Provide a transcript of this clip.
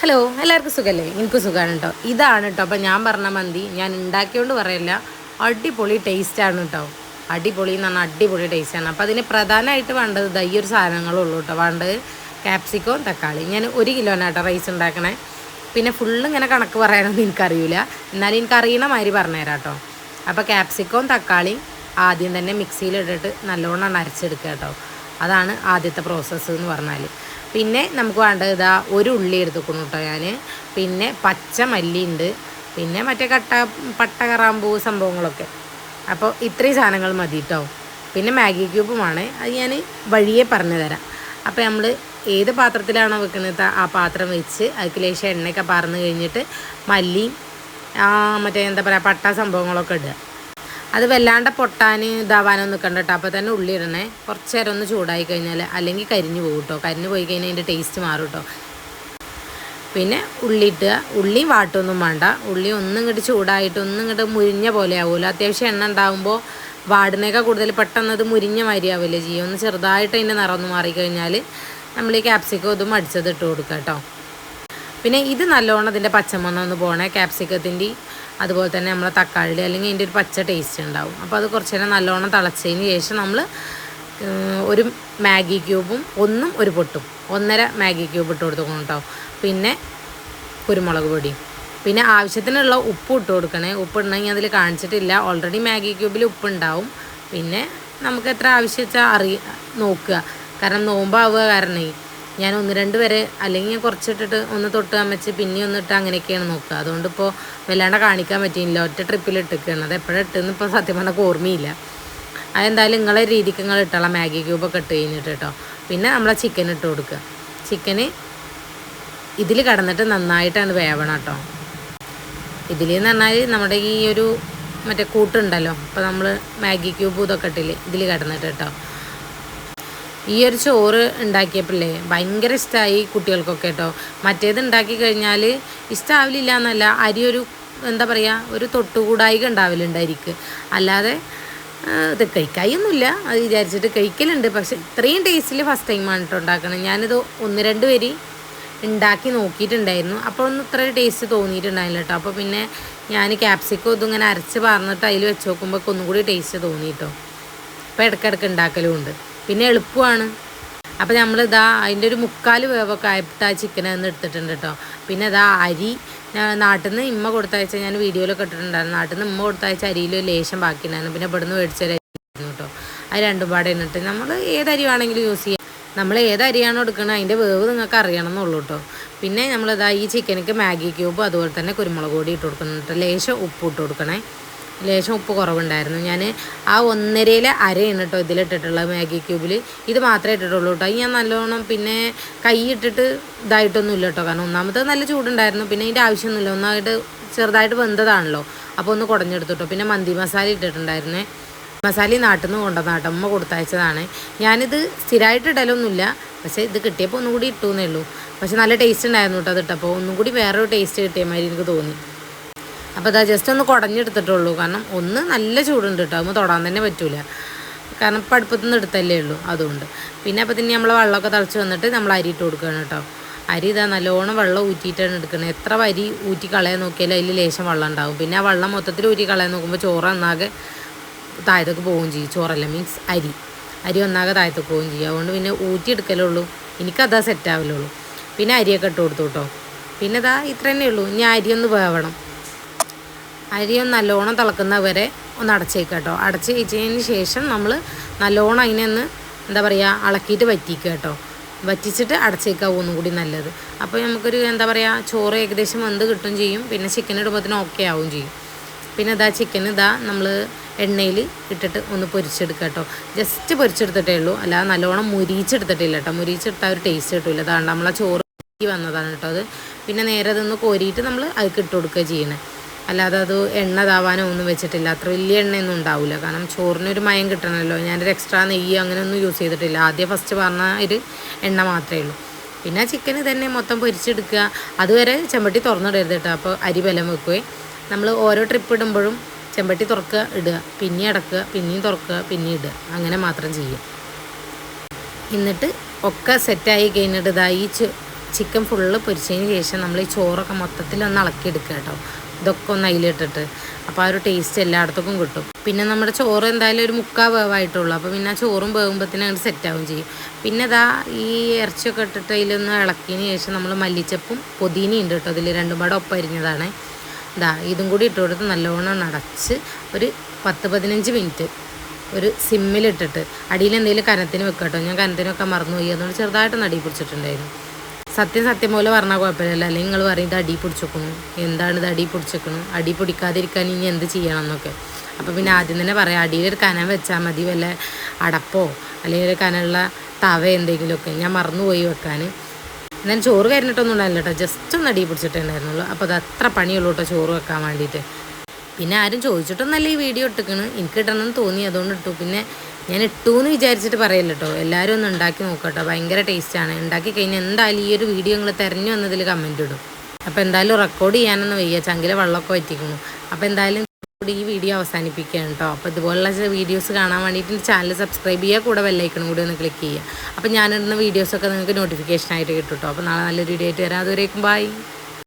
Hello എല്ലാവർക്കും സുഖമല്ലേ എനിക്ക് സുഖമാണ് കേട്ടോ. ഇതാണ് കേട്ടോ അപ്പോൾ ഞാൻ പറഞ്ഞ മന്തി. ഞാൻ ഉണ്ടാക്കിയോണ്ട് പറയില്ല. അടിപൊളി ടേസ്റ്റാണ് കേട്ടോ. അടിപൊളി എന്ന് പറഞ്ഞാൽ അടിപൊളി ടേസ്റ്റാണ് അപ്പോൾ അതിന് പ്രധാനമായിട്ട് വേണ്ടത് ദൈ ഒരു സാധനങ്ങളുള്ളൂ കേട്ടോ. വേണ്ടത് ക്യാപ്സിക്കവും തക്കാളി. ഞാൻ ഒരു കിലോനാട്ടോ റൈസ് ഉണ്ടാക്കണേ. പിന്നെ ഫുള്ള് ഇങ്ങനെ കണക്ക് പറയാനൊന്നും എനിക്കറിയില്ല എന്നാലും എനിക്കറിയണ മാതിരി പറഞ്ഞുതരാം കേട്ടോ. അപ്പോൾ ക്യാപ്സിക്കവും തക്കാളി ആദ്യം തന്നെ മിക്സിയിലിട്ടിട്ട് നല്ലോണം അരച്ചെടുക്കുക കേട്ടോ. അതാണ് ആദ്യത്തെ പ്രോസസ്സ് എന്ന് പറഞ്ഞാൽ പിന്നെ നമുക്ക് വേണ്ടത് ഇതാ ഒരു ഉള്ളി എടുത്തുക്കണം കേട്ടോ ഞാൻ പിന്നെ പച്ച മല്ലി ഉണ്ട്. പിന്നെ മറ്റേ കട്ട പട്ട കറാമ്പൂ സംഭവങ്ങളൊക്കെ. അപ്പോൾ ഇത്രയും സാധനങ്ങൾ മതി കേട്ടോ പിന്നെ മാഗി ക്യൂബുമാണ്. അത് ഞാൻ വഴിയെ പറഞ്ഞു തരാം അപ്പോൾ നമ്മൾ ഏത് പാത്രത്തിലാണോ വെക്കുന്നത് ആ പാത്രം വെച്ച് അതിൽ ലേശം എണ്ണയൊക്കെ പറന്ന് കഴിഞ്ഞിട്ട് മല്ലിയും മറ്റേ എന്താ പറയുക പട്ട സംഭവങ്ങളൊക്കെ ഇടുക. അത് വല്ലാണ്ട് പൊട്ടാൻ ഇതാവാനൊന്നും നിൽക്കണ്ട കേട്ടോ അപ്പോൾ തന്നെ ഉള്ളി ഇടണേ. കുറച്ച് നേരം ഒന്ന് ചൂടായി കഴിഞ്ഞാൽ അല്ലെങ്കിൽ കരിഞ്ഞു പോകും കേട്ടോ കരിഞ്ഞു പോയി കഴിഞ്ഞാൽ അതിന്റെ ടേസ്റ്റ് മാറും കേട്ടോ പിന്നെ ഉള്ളി ഇട്ടുക ഉള്ളി വാട്ടൊന്നും വേണ്ട. ഉള്ളി ഒന്നും ഇങ്ങോട്ട് ചൂടായിട്ട് ഒന്നും ഇങ്ങോട്ട് മുരിഞ്ഞ പോലെ ആവുമല്ലോ അത്യാവശ്യം എണ്ണ ഉണ്ടാകുമ്പോൾ വാടിനേക്കാൾ കൂടുതൽ പെട്ടെന്ന് അത് മുരിഞ്ഞ മാതിരി ആവില്ലേ ഒന്ന് ചെറുതായിട്ട് അതിന്റെ നിറം ഒന്ന് മാറിക്കഴിഞ്ഞാൽ നമ്മൾ ഈ ക്യാപ്സിക്കം ഇതും അടിച്ചത് ഇട്ട് കൊടുക്കുക കേട്ടോ പിന്നെ ഇത് നല്ലോണം അതിന്റെ പച്ചമണം ഒന്ന് പോകണേ ക്യാപ്സിക്കത്തിന്റെ അതുപോലെ തന്നെ നമ്മളെ തക്കാളിയുടെ അല്ലെങ്കിൽ അതിന്റെ ഒരു പച്ച ടേസ്റ്റ് ഉണ്ടാവും. അപ്പോൾ അത് കുറച്ച് നേരം നല്ലോണം തിളച്ചതിന് ശേഷം നമ്മൾ ഒരു മാഗി ക്യൂബും ഒന്നും ഒരു പൊട്ടും. ഒന്നര മാഗി ക്യൂബ് ഇട്ട് കൊടുക്കണം കേട്ടോ. പിന്നെ കുരുമുളക് പൊടി. പിന്നെ ആവശ്യത്തിനുള്ള ഉപ്പ് ഇട്ട് കൊടുക്കണേ. ഉപ്പ് ഇടണമെങ്കിൽ അതിൽ കാണിച്ചിട്ടില്ല. ഓൾറെഡി മാഗി ക്യൂബിൽ ഉപ്പ് ഉണ്ടാവും. പിന്നെ നമുക്ക് എത്ര ആവശ്യം വെച്ചാൽ അറിയ നോക്കുക. കാരണം നോമ്പാവുക കാരണേ ഞാൻ ഒന്ന് രണ്ട് വരെ അല്ലെങ്കിൽ ഞാൻ കുറച്ചിട്ടിട്ട് ഒന്ന് തൊട്ട് അമ്മച്ച് പിന്നെ ഒന്ന് ഇട്ട് അങ്ങനെയൊക്കെയാണ് നോക്കുക. അതുകൊണ്ട് ഇപ്പോൾ വല്ലാണ്ട് കാണിക്കാൻ പറ്റിയില്ല. ഒറ്റ ട്രിപ്പിൽ ഇട്ടിക്കുകയാണ് അത് എപ്പോഴും ഇട്ടെന്ന് ഇപ്പോൾ സത്യം പറഞ്ഞാൽ ഓർമ്മയില്ല. അതെന്തായാലും നിങ്ങളെ രീതിക്ക് നിങ്ങൾ ഇട്ടോളാം. മാഗി ക്യൂബൊക്കെ ഇട്ട് കഴിഞ്ഞിട്ട് കേട്ടോ. പിന്നെ നമ്മളെ ചിക്കൻ ഇട്ട് കൊടുക്കുക. ചിക്കന് ഇതിൽ കടന്നിട്ട് നന്നായിട്ടാണ് വേവണം കേട്ടോ. ഇതിൽ എന്ന് പറഞ്ഞാൽ നമ്മുടെ ഈ ഒരു മറ്റേ കൂട്ടുണ്ടല്ലോ. അപ്പോൾ നമ്മൾ മാഗി ക്യൂബ് ഇതൊക്കെ ഇട്ടില്ലേ ഇതിൽ കിടന്നിട്ട് കേട്ടോ. ഈ ഒരു ചോറ് ഉണ്ടാക്കിയപ്പോഴേ ഭയങ്കര ഇഷ്ടമായി കുട്ടികൾക്കൊക്കെ കേട്ടോ മറ്റേത് ഉണ്ടാക്കി കഴിഞ്ഞാൽ ഇഷ്ടമാവില്ല എന്നല്ല അരി ഒരു എന്താ പറയുക ഒരു തൊട്ടുകൂടായിക ഉണ്ടാവലുണ്ടായിരിക്കും. അല്ലാതെ ഇത് കഴിക്കായൊന്നുമില്ല. അത് വിചാരിച്ചിട്ട് കഴിക്കലുണ്ട്. പക്ഷെ ഇത്രയും ടേസ്റ്റിൽ ഫസ്റ്റ് ടൈമാണ് കേട്ടോ ഉണ്ടാക്കണം ഞാനിത് ഒന്ന് രണ്ട് പേര് ഉണ്ടാക്കി നോക്കിയിട്ടുണ്ടായിരുന്നു. അപ്പോൾ ഒന്നും ഇത്ര ടേസ്റ്റ് തോന്നിയിട്ടുണ്ടായില്ല കേട്ടോ അപ്പോൾ പിന്നെ ഞാൻ ക്യാപ്സിക്കോ ഇതും ഇങ്ങനെ അരച്ച് പറഞ്ഞിട്ട് അതിൽ വെച്ച് നോക്കുമ്പോൾ ഒന്നും കൂടി ടേസ്റ്റ് തോന്നി കേട്ടോ അപ്പോൾ ഇടയ്ക്കിടയ്ക്ക് ഉണ്ടാക്കലും ഉണ്ട്. പിന്നെ എളുപ്പമാണ്. അപ്പോൾ നമ്മൾ ഇതാ അതിന്റെ ഒരു മുക്കാൽ വേവൊക്കെ ആയിട്ട് ആ ഒന്ന് എടുത്തിട്ടുണ്ട് കേട്ടോ പിന്നെ ഇതാ അരി. നാട്ടിൽ നിന്ന് ഇമ്മ കൊടുത്തയച്ച ഞാൻ വീഡിയോയിലൊക്കെ ഇട്ടിട്ടുണ്ടായിരുന്നു. നാട്ടിൽ നിന്ന് ഇമ്മ കൊടുത്തയച്ച അരിയിൽ ലേശം ബാക്കിയുണ്ടായിരുന്നു. പിന്നെ ഇവിടുന്ന് മേടിച്ചൊരു കേട്ടോ അത് രണ്ടും പാടെ ഇന്നിട്ട് നമ്മൾ ഏത് വേണമെങ്കിലും യൂസ് ചെയ്യാം. നമ്മൾ ഏത് എടുക്കുന്നത് അതിന്റെ വേവ് നിങ്ങൾക്ക് അറിയണം എന്നുള്ളൂ കേട്ടോ പിന്നെ നമ്മളിതാ ഈ ചിക്കനക്ക് മാഗി ക്യൂബ് അതുപോലെ തന്നെ കുരുമുളക് പൊടി ഇട്ട് കൊടുക്കുന്നുണ്ട് ലേശം ഉപ്പ് ഇട്ട് കൊടുക്കണേ. ലേശം ഉപ്പ് കുറവുണ്ടായിരുന്നു. ഞാൻ ആ ഒന്നരയിൽ അരയാണ് കേട്ടോ ഇതിലിട്ടിട്ടുള്ളത് മാഗി ക്യൂബിൽ ഇത് മാത്രമേ ഇട്ടിട്ടുള്ളൂ കേട്ടോ ഞാൻ നല്ലോണം പിന്നെ കൈ ഇട്ടിട്ട് ഇതായിട്ടൊന്നും ഇല്ല കേട്ടോ കാരണം ഒന്നാമത്തെ നല്ല ചൂടുണ്ടായിരുന്നു. പിന്നെ ഇതിന്റെ ആവശ്യമൊന്നുമില്ല. ഒന്നായിട്ട് ചെറുതായിട്ട് വെന്തതാണല്ലോ. അപ്പോൾ ഒന്ന് കുടഞ്ഞെടുത്തു കേട്ടോ പിന്നെ മന്തി മസാല ഇട്ടിട്ടുണ്ടായിരുന്നേ. മസാല നാട്ടിൽ നിന്ന് കൊണ്ടുവന്നാട്ടോ അമ്മ കൊടുത്തയച്ചതാണ്. ഞാനിത് സ്ഥിരമായിട്ട് ഇടലൊന്നുമില്ല. പക്ഷേ ഇത് കിട്ടിയപ്പോൾ ഒന്നും കൂടി ഇട്ടു എന്നേ ഉള്ളൂ. പക്ഷെ നല്ല ടേസ്റ്റ് ഉണ്ടായിരുന്നു കേട്ടോ അത് ഇട്ടപ്പോൾ ഒന്നും കൂടി വേറൊരു ടേസ്റ്റ് കിട്ടിയ മാതിരി എനിക്ക് തോന്നി. അപ്പോൾ അതാ ജസ്റ്റ് ഒന്ന് കുടഞ്ഞെടുത്തിട്ടുള്ളൂ. കാരണം ഒന്ന് നല്ല ചൂടുണ്ട് കേട്ടോ അതൊന്നും തൊടാൻ തന്നെ പറ്റൂല. കാരണം ഇപ്പം അടുപ്പത്തു നിന്ന് എടുത്തല്ലേ ഉള്ളൂ അതുകൊണ്ട്. പിന്നെ അപ്പോൾ തന്നെ നമ്മൾ വെള്ളമൊക്കെ തിളച്ച് വന്നിട്ട് നമ്മൾ അരി ഇട്ട് കൊടുക്കുകയാണ് കേട്ടോ അരി ഇതാ നല്ലോണം വെള്ളം ഊറ്റിയിട്ടാണ് എടുക്കുന്നത് എത്ര അരി ഊറ്റി കളയാൻ നോക്കിയാലും അതിൽ ലേശം വെള്ളം ഉണ്ടാവും. പിന്നെ ആ വെള്ളം മൊത്തത്തിൽ ഊറ്റി കളയാൻ നോക്കുമ്പോൾ ചോറ് ഒന്നാകെ താഴത്തേക്ക് പോവുകയും ചെയ്യും. ചോറല്ല മീൻസ് അരി. അരി ഒന്നാകെ താഴത്തേക്ക് പോവുകയും ചെയ്യും. അതുകൊണ്ട് പിന്നെ ഊറ്റിയെടുക്കലുള്ളൂ എനിക്കതാ സെറ്റ് ആവില്ലുള്ളൂ പിന്നെ അരിയൊക്കെ ഇട്ട് കൊടുത്തു കേട്ടോ പിന്നെ ഇതാ ഇത്ര തന്നെ ഉള്ളൂ. ഇനി അരി ഒന്ന് വേവണം. അരി ഒന്ന് നല്ലോണം തിളക്കുന്ന വരെ ഒന്ന് അടച്ചേക്കാം കേട്ടോ. അടച്ച് വെച്ചതിന് ശേഷം നമ്മൾ നല്ലോണം അതിനെ ഒന്ന് എന്താ പറയുക അളക്കിയിട്ട് വറ്റിക്കുക കേട്ടോ. വറ്റിച്ചിട്ട് അടച്ചേക്കാവും ഒന്നും കൂടി നല്ലത്. അപ്പോൾ നമുക്കൊരു എന്താ പറയുക ചോറ് ഏകദേശം വെന്ത് കിട്ടും ചെയ്യും. പിന്നെ ചിക്കൻ ഇടുമ്പോഴത്തേനും ഓക്കെ ആവും ചെയ്യും. പിന്നെ ഇതാ ചിക്കൻ ഇതാ നമ്മൾ എണ്ണയിൽ ഇട്ടിട്ട് ഒന്ന് പൊരിച്ചെടുക്കുക കേട്ടോ. ജസ്റ്റ് പൊരിച്ചെടുത്തിട്ടേ ഉള്ളൂ. അല്ലാതെ നല്ലോണം മുരിച്ചെടുത്തിട്ടില്ല കേട്ടോ. മുരിച്ചെടുത്താൽ ഒരു ടേസ്റ്റ് കിട്ടില്ല അതാണ് നമ്മളെ ചോറ് വന്നതാണ് കേട്ടോ അത്. പിന്നെ നേരെ അതൊന്ന് കോരിയിട്ട് നമ്മൾ അതിൽ ഇട്ട് കൊടുക്കുക ചെയ്യണേ. അല്ലാതെ അത് എണ്ണ താവാനോ ഒന്നും വെച്ചിട്ടില്ല. അത്ര വലിയ എണ്ണയൊന്നും ഉണ്ടാവില്ല കാരണം ചോറിനൊരു മയം കിട്ടണമല്ലോ ഞാനൊരു എക്സ്ട്രാ നെയ്യ് അങ്ങനെയൊന്നും യൂസ് ചെയ്തിട്ടില്ല. ആദ്യം ഫസ്റ്റ് പറഞ്ഞ ഒരു എണ്ണ മാത്രമേ ഉള്ളൂ. പിന്നെ ചിക്കൻ തന്നെ മൊത്തം പൊരിച്ചെടുക്കുക. അതുവരെ ചെമ്പട്ടി തുറന്നിടരുത് കേട്ടോ. അപ്പോൾ അരി ബലം വെക്കുകയും നമ്മൾ ഓരോ ട്രിപ്പ് ഇടുമ്പോഴും ചെമ്പട്ടി തുറക്കുക ഇടുക. പിന്നെ അടക്കുക പിന്നെയും തുറക്കുക പിന്നെ ഇടുക. അങ്ങനെ മാത്രം ചെയ്യുക. എന്നിട്ട് ഒക്കെ സെറ്റായി കഴിഞ്ഞിട്ട് ഇതായി ചിക്കൻ ഫുള്ള് പൊരിച്ചതിന് ശേഷം നമ്മൾ ഈ ചോറൊക്കെ മൊത്തത്തിൽ ഒന്ന് ഇളക്കിയെടുക്കുക കേട്ടോ. ഇതൊക്കെ ഒന്ന് അതിലിട്ടിട്ട് അപ്പോൾ ആ ഒരു ടേസ്റ്റ് എല്ലായിടത്തേക്കും കിട്ടും. പിന്നെ നമ്മുടെ ചോറ് എന്തായാലും ഒരു മുക്കാ വേവായിട്ടുള്ളൂ. അപ്പോൾ പിന്നെ ആ ചോറും വേവുമ്പോഴത്തേനും അങ്ങോട്ട് സെറ്റാവും ചെയ്യും. പിന്നെ ഇതാ ഈ ഇറച്ചിയൊക്കെ ഇട്ടിട്ട് അതിലൊന്ന് ഇളക്കിയതിന് ശേഷം നമ്മൾ മല്ലിച്ചപ്പും പൊതിനയും ഉണ്ട് കേട്ടോ. അതിൽ രണ്ടും പാടെ ഒപ്പം അരിഞ്ഞതാണ്. ഇതാ ഇതും കൂടി ഇട്ട് കൊടുത്ത് നല്ലോണം അടച്ച് ഒരു പത്ത് പതിനഞ്ച് മിനിറ്റ് ഒരു സിമ്മിലിട്ടിട്ട്. അടിയിൽ എന്തെങ്കിലും കനത്തിന് കേട്ടോ. ഞാൻ കനത്തിനൊക്കെ മറന്നുപോയി. അതുകൊണ്ട് ചെറുതായിട്ടൊന്ന് അടി പിടിച്ചിട്ടുണ്ടായിരുന്നു. സത്യം സത്യം പോലെ പറഞ്ഞാൽ കുഴപ്പമില്ല അല്ലെങ്കിൽ നിങ്ങൾ പറയും ഇത് അടി പിടിച്ചേക്കണു എന്താണ് ഇത് അടി പിടിച്ചേക്കണു അടി പിടിക്കാതിരിക്കാൻ ഇനി എന്ത് ചെയ്യണം എന്നൊക്കെ. അപ്പോൾ പിന്നെ ആദ്യം തന്നെ പറയാം അടിയിലൊരു കനം വെച്ചാൽ മതി വല്ല അടപ്പോ അല്ലെങ്കിൽ ഒരു കനമുള്ള തവ എന്തെങ്കിലുമൊക്കെ. ഞാൻ മറന്നുപോയി വെക്കാൻ. എന്നാലും ചോറ് കരിഞ്ഞിട്ടൊന്നും ഉണ്ടായില്ല കേട്ടോ. ജസ്റ്റ് ഒന്ന് അടി പിടിച്ചിട്ടുണ്ടായിരുന്നുള്ളൂ അപ്പോൾ അത് അത്ര പണിയുള്ളൂ കേട്ടോ ചോറ് വെക്കാൻ വേണ്ടിയിട്ട്. പിന്നെ ആരും ചോദിച്ചിട്ടൊന്നല്ല ഈ വീഡിയോ ഇട്ടിക്കണ്. എനിക്ക് ഇടണമെന്ന് തോന്നി അതുകൊണ്ട് ഇട്ടു. പിന്നെ ഞാൻ ഇട്ടു എന്ന് വിചാരിച്ചിട്ട് പറയല്ലോ കേട്ടോ എല്ലാവരും ഒന്ന് ഉണ്ടാക്കി നോക്കട്ടോ ഭയങ്കര ടേസ്റ്റാണ് ഉണ്ടാക്കി കഴിഞ്ഞാൽ എന്തായാലും ഈ ഒരു വീഡിയോ നിങ്ങൾ തിരഞ്ഞു വന്നതിൽ കമന്റ് ഇടും. അപ്പോൾ എന്തായാലും റെക്കോർഡ് ചെയ്യാനൊന്നും വയ്യ. ചങ്കിലെ വെള്ളമൊക്കെ വറ്റിക്കുന്നു അപ്പോൾ എന്തായാലും കൂടി ഈ വീഡിയോ അവസാനിപ്പിക്കുകയാണ് കേട്ടോ അപ്പോൾ ഇതുപോലുള്ള വീഡിയോസ് കാണാൻ വേണ്ടിയിട്ട് ചാനൽ സബ്സ്ക്രൈബ് ചെയ്യുക കൂടെ വെല്ലൈക്കണം കൂടി ഒന്ന് ക്ലിക്ക് ചെയ്യുക. അപ്പോൾ ഞാനിടുന്ന വീഡിയോസൊക്കെ നിങ്ങൾക്ക് നോട്ടിഫിക്കേഷൻ ആയിട്ട് കിട്ടും കേട്ടോ അപ്പോൾ നാളെ നല്ലൊരു വീഡിയോ ആയിട്ട് വരാം. അതുവരേക്കും ബൈ